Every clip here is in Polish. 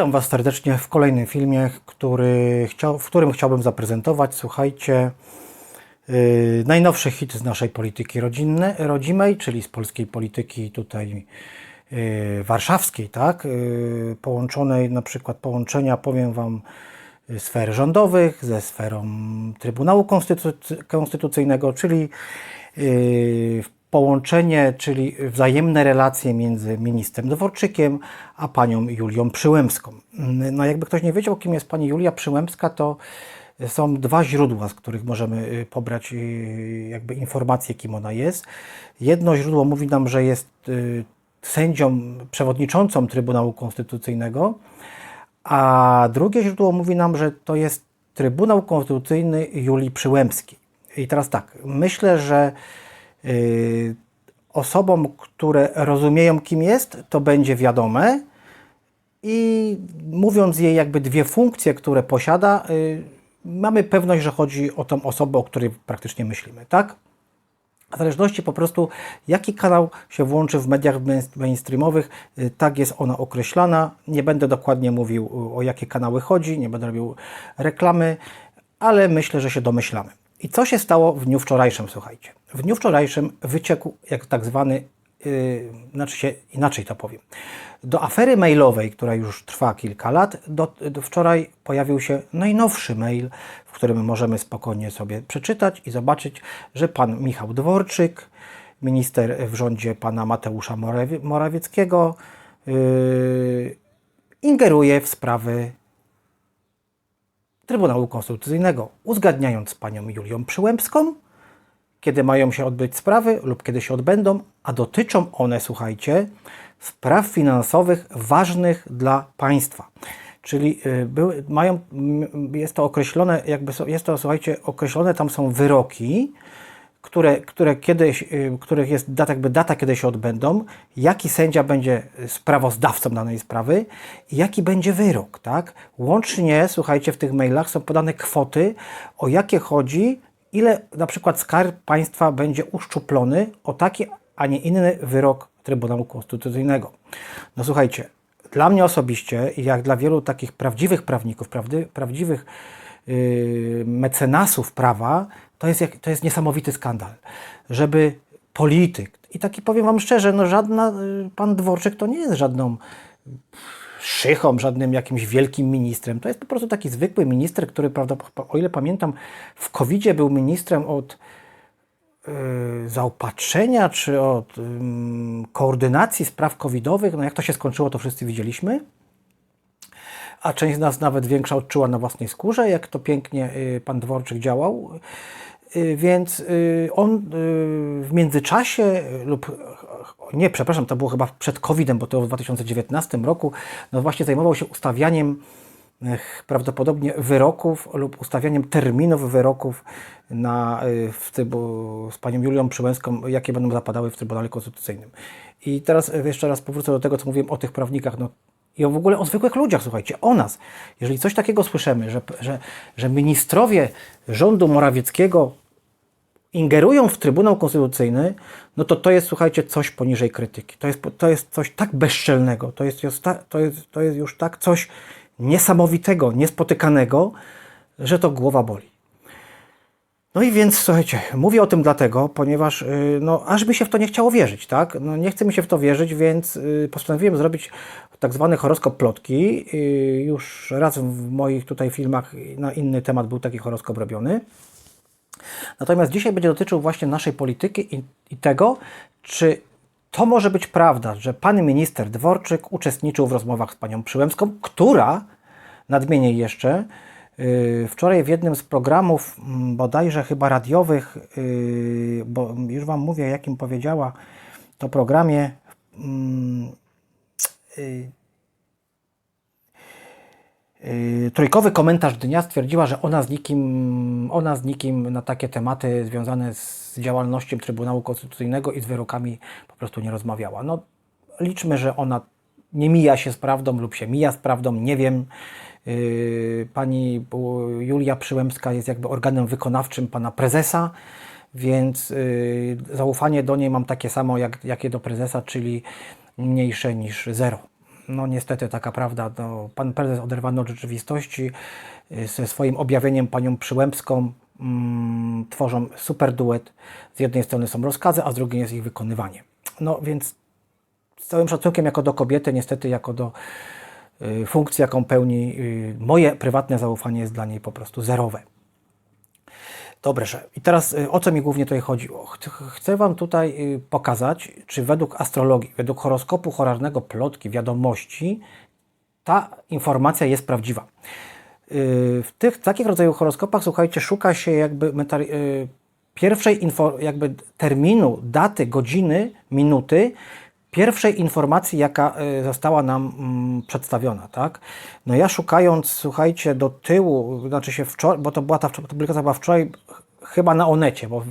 Witam Was serdecznie w kolejnym filmie, który chciał, w którym chciałbym zaprezentować, słuchajcie, yy, najnowszy hit z naszej polityki rodzinne, rodzimej, czyli z polskiej polityki tutaj yy, warszawskiej, tak? Yy, połączonej, na przykład połączenia, powiem Wam, sfer rządowych ze sferą Trybunału Konstytucy- Konstytucyjnego, czyli yy, połączenie, czyli wzajemne relacje między ministrem Dworczykiem a panią Julią Przyłębską. No jakby ktoś nie wiedział, kim jest pani Julia Przyłębska, to są dwa źródła, z których możemy y, pobrać y, jakby informacje, kim ona jest. Jedno źródło mówi nam, że jest y, sędzią, przewodniczącą Trybunału Konstytucyjnego, a drugie źródło mówi nam, że to jest Trybunał Konstytucyjny Julii Przyłębskiej. I teraz tak, myślę, że osobom, które rozumieją, kim jest, to będzie wiadome. I mówiąc jej jakby dwie funkcje, które posiada, y, mamy pewność, że chodzi o tą osobę, o której praktycznie myślimy, tak? W zależności po prostu, jaki kanał się włączy w mediach main- mainstreamowych, y, tak jest ona określana. Nie będę dokładnie mówił, y, o jakie kanały chodzi, nie będę robił reklamy, ale myślę, że się domyślamy. I co się stało w dniu wczorajszym, słuchajcie? W dniu wczorajszym wyciekł jak tak zwany, yy, znaczy się inaczej to powiem. Do afery mailowej, która już trwa kilka lat, do, do wczoraj pojawił się najnowszy mail, w którym możemy spokojnie sobie przeczytać i zobaczyć, że pan Michał Dworczyk, minister w rządzie pana Mateusza Morawie- Morawieckiego, yy, ingeruje w sprawy Trybunału Konstytucyjnego, uzgadniając z panią Julią Przyłębską, kiedy mają się odbyć sprawy lub kiedy się odbędą, a dotyczą one, słuchajcie, spraw finansowych ważnych dla państwa. Czyli y, były, mają, jest to określone, jakby jest to, słuchajcie, określone tam są wyroki, które, które kiedyś, y, których jest data, jakby data, kiedy się odbędą, jaki sędzia będzie sprawozdawcą danej sprawy i jaki będzie wyrok, tak? Łącznie, słuchajcie, w tych mailach są podane kwoty, o jakie chodzi, ile na przykład skarb państwa będzie uszczuplony o taki, a nie inny wyrok Trybunału Konstytucyjnego. No słuchajcie, dla mnie osobiście jak dla wielu takich prawdziwych prawników, prawdy, prawdziwych yy, mecenasów prawa, to jest, jak, to jest niesamowity skandal. Żeby polityk, i taki powiem Wam szczerze, no żadna, y, pan Dworczyk to nie jest żadną szychą, żadnym jakimś wielkim ministrem. To jest po prostu taki zwykły minister, który, prawda, o ile pamiętam, w covid był ministrem od y, zaopatrzenia czy od koordynacji spraw covidowych. No jak to się skończyło, to wszyscy widzieliśmy. A część z nas nawet większa odczuła na własnej skórze, jak to pięknie y, pan Dworczyk działał. Y, Więc y, on y, w międzyczasie lub nie, przepraszam, to było chyba przed COVID-em, bo to w 2019 roku, no właśnie zajmował się ustawianiem prawdopodobnie wyroków lub ustawianiem terminów wyroków na, w, z panią Julią Przyłęską, jakie będą zapadały w Trybunale Konstytucyjnym. I teraz jeszcze raz powrócę do tego, co mówiłem o tych prawnikach. No, i o w ogóle o zwykłych ludziach, słuchajcie, o nas. Jeżeli coś takiego słyszymy, że, że, że ministrowie rządu Morawieckiego ingerują w Trybunał Konstytucyjny, no to to jest, słuchajcie, coś poniżej krytyki. To jest, to jest coś tak bezczelnego, to jest, już ta, to, jest, to jest już tak coś niesamowitego, niespotykanego, że to głowa boli. No i więc, słuchajcie, mówię o tym dlatego, ponieważ yy, no, aż mi się w to nie chciało wierzyć, tak? No, nie chce mi się w to wierzyć, więc yy, postanowiłem zrobić tak zwany horoskop plotki. Yy, już raz w moich tutaj filmach na inny temat był taki horoskop robiony. Natomiast dzisiaj będzie dotyczył właśnie naszej polityki i, i tego, czy to może być prawda, że pan minister Dworczyk uczestniczył w rozmowach z panią Przyłębską, która, nadmienię jeszcze, yy, wczoraj w jednym z programów, mm, bodajże chyba radiowych, yy, bo już wam mówię, jakim powiedziała to programie, mm, Trójkowy komentarz dnia stwierdziła, że ona z nikim, ona z nikim na takie tematy związane z działalnością Trybunału Konstytucyjnego i z wyrokami po prostu nie rozmawiała. No, liczmy, że ona nie mija się z prawdą lub się mija z prawdą, nie wiem. Yy, Pani Julia Przyłębska jest jakby organem wykonawczym pana prezesa, więc yy, zaufanie do niej mam takie samo jak, jakie do prezesa, czyli mniejsze niż zero. No niestety taka prawda. No, pan prezes oderwany od rzeczywistości y, ze swoim objawieniem panią Przyłębską mm, tworzą super duet. Z jednej strony są rozkazy, a z drugiej jest ich wykonywanie. No więc z całym szacunkiem jako do kobiety, niestety jako do y, funkcji, jaką pełni, y, moje prywatne zaufanie jest dla niej po prostu zerowe. Dobrze. I teraz y, o co mi głównie tutaj chodziło? Ch- Chcę Wam tutaj y, pokazać, czy według astrologii, według horoskopu horarnego, plotki, wiadomości, ta informacja jest prawdziwa. Y, W tych takich rodzaju horoskopach, słuchajcie, szuka się jakby pierwszej info, jakby terminu, daty, godziny, minuty, pierwszej informacji, jaka y, została nam mm, przedstawiona, tak? No ja szukając, słuchajcie, do tyłu, znaczy się wczoraj, bo to była ta, publikacja była wczoraj ch- chyba na Onecie, bo,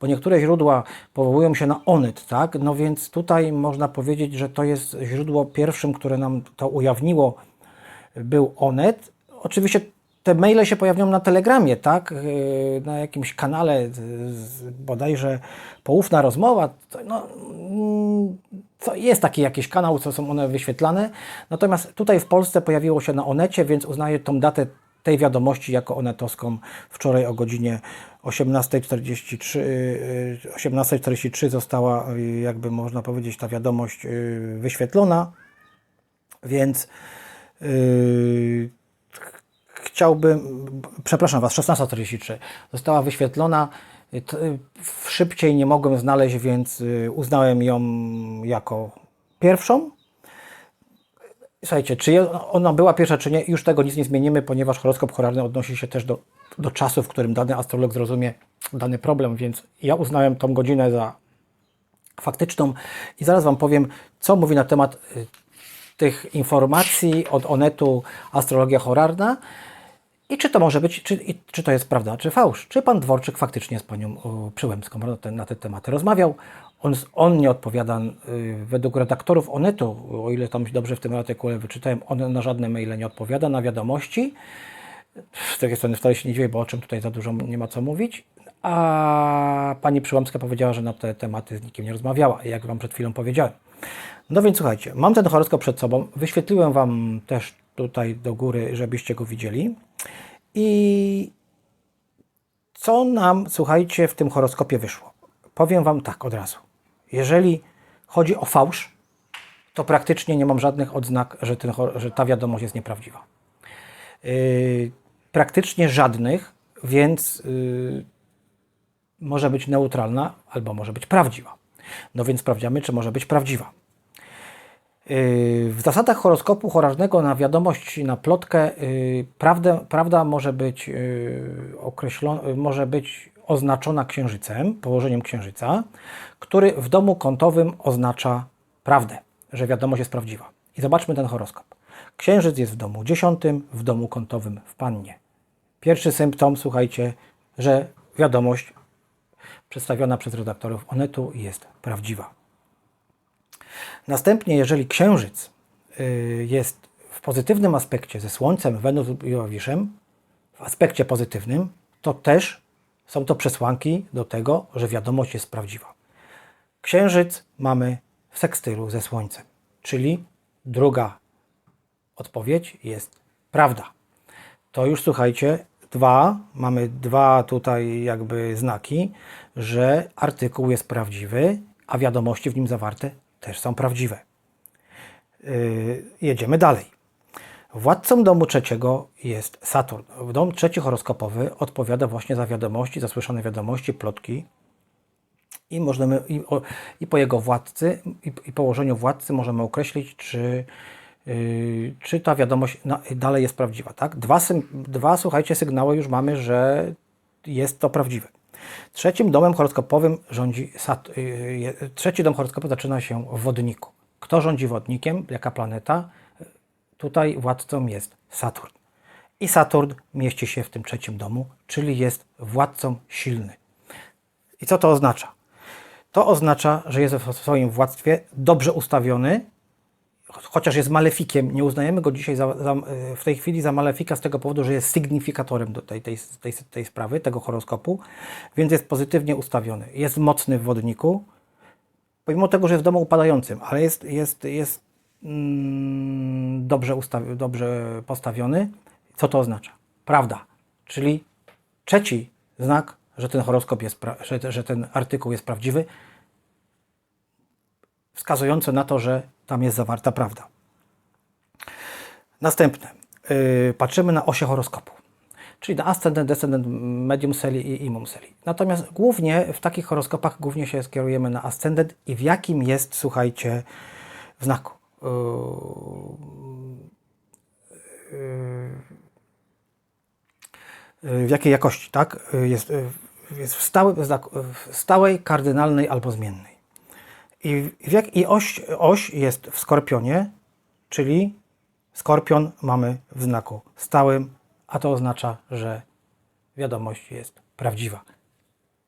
bo niektóre źródła powołują się na Onet, tak? No więc tutaj można powiedzieć, że to jest źródło pierwszym, które nam to ujawniło, był Onet. Oczywiście te maile się pojawią na Telegramie, tak? Yy, Na jakimś kanale, bodajże poufna rozmowa. No, mm, co jest taki jakiś kanał, co są one wyświetlane. Natomiast tutaj w Polsce pojawiło się na Onecie, więc uznaję tą datę tej wiadomości jako onetowską. Wczoraj o godzinie 18.43 yy, 18.43 została, yy, jakby można powiedzieć, ta wiadomość wyświetlona. Więc yy, chciałbym, przepraszam Was, 16.43 została wyświetlona. Y, y, Szybciej nie mogłem znaleźć, więc y, uznałem ją jako pierwszą. Słuchajcie, czy ona była pierwsza, czy nie, już tego nic nie zmienimy, ponieważ horoskop horarny odnosi się też do, do czasu, w którym dany astrolog zrozumie dany problem, więc ja uznałem tą godzinę za faktyczną i zaraz Wam powiem, co mówi na temat tych informacji od Onetu Astrologia Horarna i czy to może być, czy, czy to jest prawda, czy fałsz. Czy pan Dworczyk faktycznie z panią Przyłębską na te, na te tematy rozmawiał. On, on nie odpowiada y, według redaktorów Onetu, o ile tam dobrze w tym artykule wyczytałem, on na żadne maile nie odpowiada, na wiadomości. Z drugiej strony wcale się nie dziwię, bo o czym tutaj za dużo nie ma co mówić. A pani Przyłębska powiedziała, że na te tematy z nikim nie rozmawiała, jak Wam przed chwilą powiedziałem. No więc słuchajcie, mam ten horoskop przed sobą. Wyświetliłem Wam też tutaj do góry, żebyście go widzieli. I co nam, słuchajcie, w tym horoskopie wyszło? Powiem Wam tak od razu. Jeżeli chodzi o fałsz, to praktycznie nie mam żadnych odznak, że, ten, że ta wiadomość jest nieprawdziwa. Yy, praktycznie żadnych, więc yy, może być neutralna albo może być prawdziwa. No więc sprawdziamy, czy może być prawdziwa. Yy, W zasadach horoskopu horarnego na wiadomość, na plotkę, yy, prawdę, prawda może być yy, określona, może być oznaczona księżycem, położeniem księżyca, który w domu kątowym oznacza prawdę, że wiadomość jest prawdziwa. I zobaczmy ten horoskop. Księżyc jest w domu dziesiątym, w domu kątowym w pannie. Pierwszy symptom, słuchajcie, że wiadomość przedstawiona przez redaktorów Onetu jest prawdziwa. Następnie, jeżeli księżyc y, jest w pozytywnym aspekcie ze Słońcem, Wenus lub Jowiszem, w aspekcie pozytywnym, to też są to przesłanki do tego, że wiadomość jest prawdziwa. Księżyc mamy w sekstylu ze Słońcem, czyli druga odpowiedź jest prawda. To już słuchajcie, dwa, mamy dwa tutaj jakby znaki, że artykuł jest prawdziwy, a wiadomości w nim zawarte też są prawdziwe. Yy, jedziemy dalej. Władcą domu trzeciego jest Saturn. Dom trzeci horoskopowy odpowiada właśnie za wiadomości, za słyszane wiadomości, plotki. I, możemy, i, o, i po jego władcy, i, i położeniu władcy możemy określić, czy, yy, czy ta wiadomość na, dalej jest prawdziwa. Tak? Dwa, dwa, słuchajcie, sygnały już mamy, że jest to prawdziwe. Trzecim domem horoskopowym rządzi Sat- je- Trzeci dom horoskopu zaczyna się w wodniku. Kto rządzi wodnikiem? Jaka planeta? Tutaj władcą jest Saturn. I Saturn mieści się w tym trzecim domu, czyli jest władcą silny. I co to oznacza? To oznacza, że jest w swoim władztwie dobrze ustawiony, chociaż jest malefikiem, nie uznajemy go dzisiaj za, za, w tej chwili za malefika z tego powodu, że jest sygnifikatorem do tej, tej, tej, tej sprawy, tego horoskopu, więc jest pozytywnie ustawiony. Jest mocny w wodniku, pomimo tego, że jest w domu upadającym, ale jest, jest, jest mm, dobrze, ustawi- dobrze postawiony. Co to oznacza? Prawda. Czyli trzeci znak, że ten horoskop jest, że, że ten artykuł jest prawdziwy, wskazujący na to, że tam jest zawarta prawda. Następne. Yy, patrzymy na osie horoskopu, czyli na ascendent, descendent, medium celi i imum celi. Natomiast głównie w takich horoskopach głównie się skierujemy na ascendent i w jakim jest, słuchajcie, znaku. Yy, yy, w jakiej jakości, tak? Jest, jest w, stały, w stałej, kardynalnej albo zmiennej. I, i oś, oś jest w skorpionie, czyli skorpion mamy w znaku stałym, a to oznacza, że wiadomość jest prawdziwa.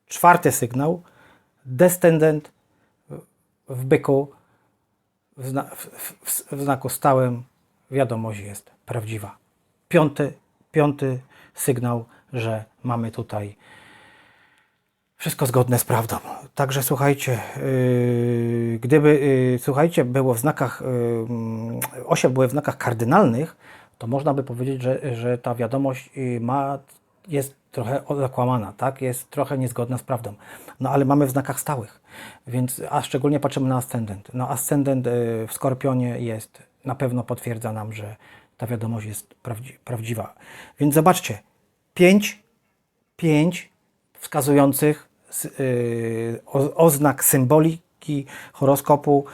Czwarty sygnał, descendent w byku, w, zna, w, w, w znaku stałym, wiadomość jest prawdziwa. Piąty, piąty sygnał, że mamy tutaj wszystko zgodne z prawdą. Także słuchajcie, yy, gdyby, yy, słuchajcie, było w znakach, yy, osie były w znakach kardynalnych, to można by powiedzieć, że, że ta wiadomość yy, ma, jest trochę zakłamana, tak? Jest trochę niezgodna z prawdą. No ale mamy w znakach stałych, więc, a szczególnie patrzymy na ascendent. No ascendent yy, w Skorpionie jest, na pewno potwierdza nam, że ta wiadomość jest prawdzi prawdziwa. Więc zobaczcie, pięć, pięć wskazujących oznak symboliki horoskopu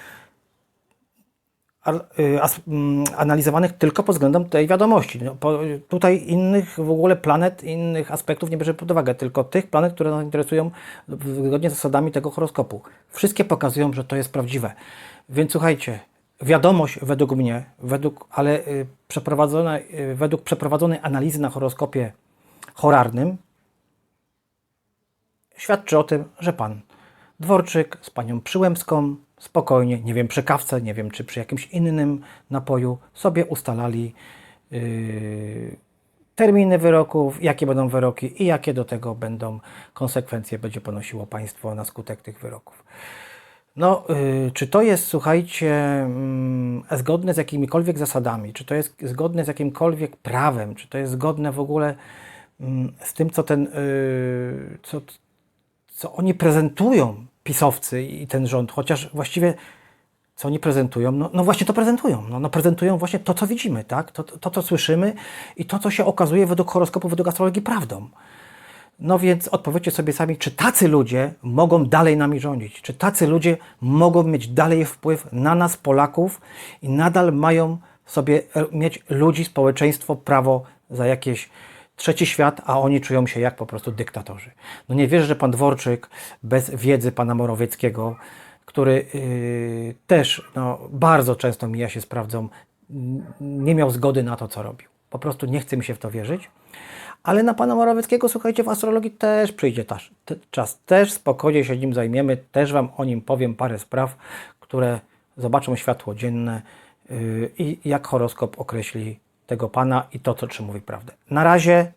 as- mm, analizowanych tylko pod względem tej wiadomości. No, tutaj innych w ogóle planet, innych aspektów nie bierze pod uwagę, tylko tych planet, które nas interesują zgodnie z zasadami tego horoskopu. Wszystkie pokazują, że to jest prawdziwe. Więc słuchajcie, wiadomość według mnie, według, ale yy, przeprowadzone, według przeprowadzonej analizy na horoskopie horarnym, świadczy o tym, że pan Dworczyk z panią Przyłębską spokojnie, nie wiem, przy kawce, nie wiem, czy przy jakimś innym napoju, sobie ustalali yy, terminy wyroków, jakie będą wyroki i jakie do tego będą konsekwencje będzie ponosiło państwo na skutek tych wyroków. No, yy, czy to jest, słuchajcie, mm, zgodne z jakimikolwiek zasadami, czy to jest zgodne z jakimkolwiek prawem, czy to jest zgodne w ogóle mm, z tym, co ten, yy, co, co oni prezentują, pisowcy i ten rząd, chociaż właściwie co oni prezentują, no, no właśnie to prezentują. No, no prezentują właśnie to, co widzimy, tak? To, to, co słyszymy i to, co się okazuje według horoskopu, według astrologii prawdą. No więc odpowiedzcie sobie sami, czy tacy ludzie mogą dalej nami rządzić? Czy tacy ludzie mogą mieć dalej wpływ na nas, Polaków, i nadal mają sobie e, mieć ludzi, społeczeństwo, prawo za jakieś trzeci świat, a oni czują się jak po prostu dyktatorzy. No nie wierzę, że pan Dworczyk bez wiedzy pana Morawieckiego, który yy, też no, bardzo często mija się z prawdą, nie miał zgody na to, co robił. Po prostu nie chce mi się w to wierzyć. Ale na pana Morawieckiego, słuchajcie, w astrologii też przyjdzie taż- te- czas. Też spokojnie się nim zajmiemy. Też wam o nim powiem parę spraw, które zobaczą światło dzienne yy, i jak horoskop określi tego pana i to, co czy mówi prawdę. Na razie,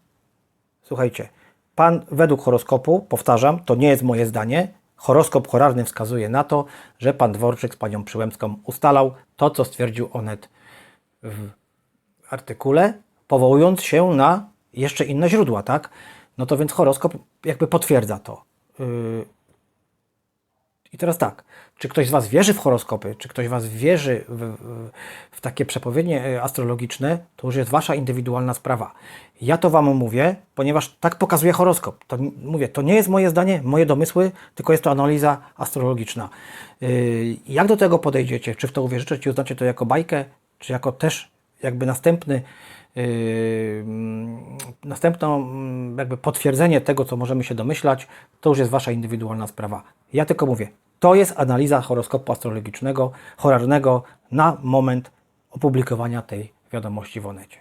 słuchajcie, pan według horoskopu, powtarzam, to nie jest moje zdanie, horoskop horarny wskazuje na to, że pan Dworczyk z panią Przyłębską ustalał to, co stwierdził Onet w artykule, powołując się na jeszcze inne źródła, tak? No to więc horoskop jakby potwierdza to. Yy, I teraz tak, czy ktoś z Was wierzy w horoskopy, czy ktoś z Was wierzy w, w, takie przepowiednie e, astrologiczne, to już jest Wasza indywidualna sprawa. Ja to Wam mówię, ponieważ tak pokazuje horoskop. To mówię, to nie jest moje zdanie, moje domysły, tylko jest to analiza astrologiczna. Yy, Jak do tego podejdziecie? Czy w to uwierzycie, czy uznacie to jako bajkę, czy jako też jakby następny następną mm, jakby potwierdzenie tego, co możemy się domyślać, to już jest Wasza indywidualna sprawa. Ja tylko mówię, to jest analiza horoskopu astrologicznego, horarnego na moment opublikowania tej wiadomości w Onecie.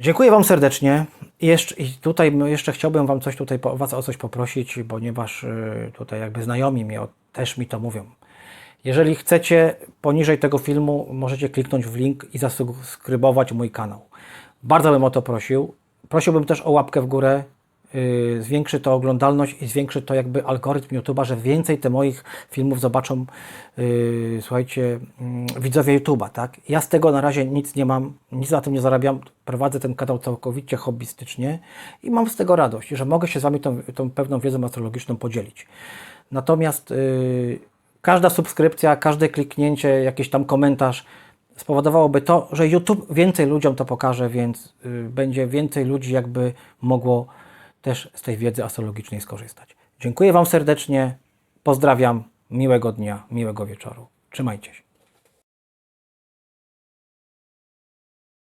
Dziękuję Wam serdecznie. Jeszcze, I tutaj m- jeszcze chciałbym Wam coś tutaj Was o coś poprosić, ponieważ y, tutaj jakby znajomi mi o, też mi to mówią. Jeżeli chcecie, poniżej tego filmu możecie kliknąć w link i zasubskrybować mój kanał. Bardzo bym o to prosił. Prosiłbym też o łapkę w górę yy, zwiększy to oglądalność i zwiększy to jakby algorytm YouTube'a, że więcej te moich filmów zobaczą, yy, słuchajcie, mm, widzowie YouTube'a, tak? Ja z tego na razie nic nie mam, nic na tym nie zarabiam, prowadzę ten kanał całkowicie hobbystycznie i mam z tego radość, że mogę się z Wami tą, tą pewną wiedzą astrologiczną podzielić. Natomiast yy, każda subskrypcja, każde kliknięcie, jakiś tam komentarz spowodowałoby to, że YouTube więcej ludziom to pokaże, więc y, będzie więcej ludzi jakby mogło też z tej wiedzy astrologicznej skorzystać. Dziękuję Wam serdecznie, pozdrawiam, miłego dnia, miłego wieczoru. Trzymajcie się.